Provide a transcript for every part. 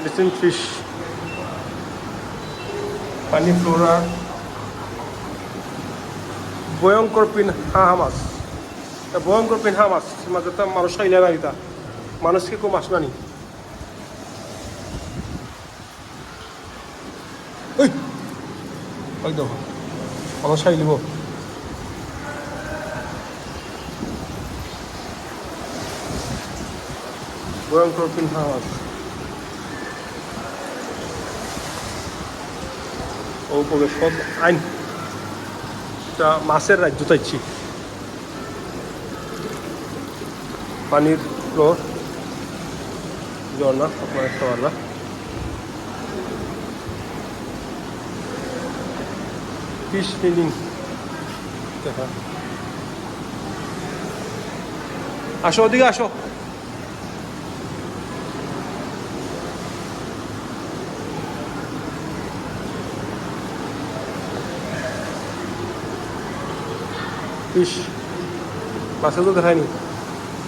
Medicine fish পানি Flora ভয়ঙ্কর পিন হাঁহা মাছ। ভয়ঙ্কর পিন হাঁহ মাছ মাঝে তো মানুষ খাইলে না এটা। মানুষকে কেউ মাছ মানুষ খাইলিব ভয়ঙ্কর পিন মাছ। ও প্রবেশ পথ আইন এটা মাছের রাজ্য চাইছি। পানির ফ্লোর, ঝর্ণা, আপনার একটা পারলা ফিশ ফিলিং আসো ওদিকে, আসো। ফিশ মাছে তো দেখায়নি।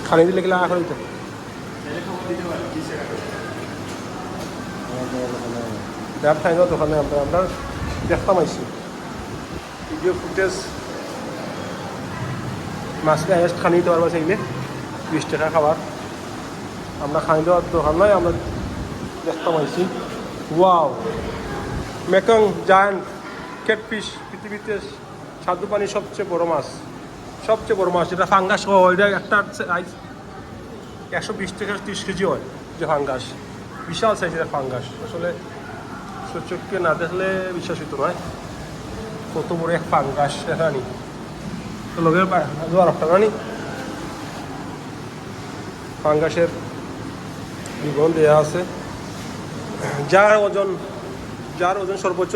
খালি দিলে গেলে আখর দিতে। দেখ খাই না দোকানে আমরা আমরা দেখতাম আইসি ভিডিও ফুটেজ মাছকে হাইয়েস্ট খানি দিতে পারব চাইলে। বিশ টাকা খাবার। আমরা খানি দেওয়ার দোকান নয় আমরা দেখতাম আইসি ওয়াও মেকং জায়ান্ট ক্যাটফিশ পৃথিবীতে সাধু পানির সবচেয়ে বড় মাছ। সবচেয়ে বড় মাছ এটা ফাঙ্গাস সহ এটা একটা সাইজ একশো বিশ থেকে তিরিশ কেজি হয়, যে ফাঙ্গাস বিশাল সাইজের ফাঙ্গাস আসলে সচক্ষে না দেখলে বিশ্বাস বিশ্বাসিত নয় কত বড় এক ফাঙ্গাস রানি। লোকের একটা রানি। ফাঙ্গাসের বিবরণ দেওয়া আছে। যার ওজন যার ওজন সর্বোচ্চ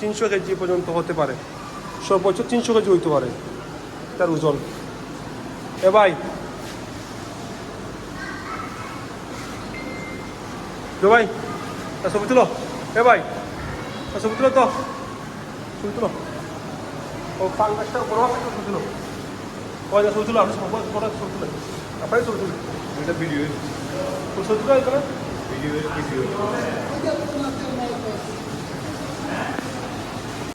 তিনশো কেজি পর্যন্ত হতে পারে। সর্বোচ্চ তিনশো কেজি হইতে পারে। তার ওজন। এ ভাই। এ ভাই তা ছবি তুলো। এ ভাই তা ছবি তুলো তো। ছবি তুলো। ও ফাঙ্গাসটা বড় হবে ছবি তুলো। ওই যে ছবি তুলো? আপনি সব বড় ছবি তুলো। আপনারই ছবি তুলো। এটা ভিডিও তো ছবি তুলো ভিডিও ভিডিও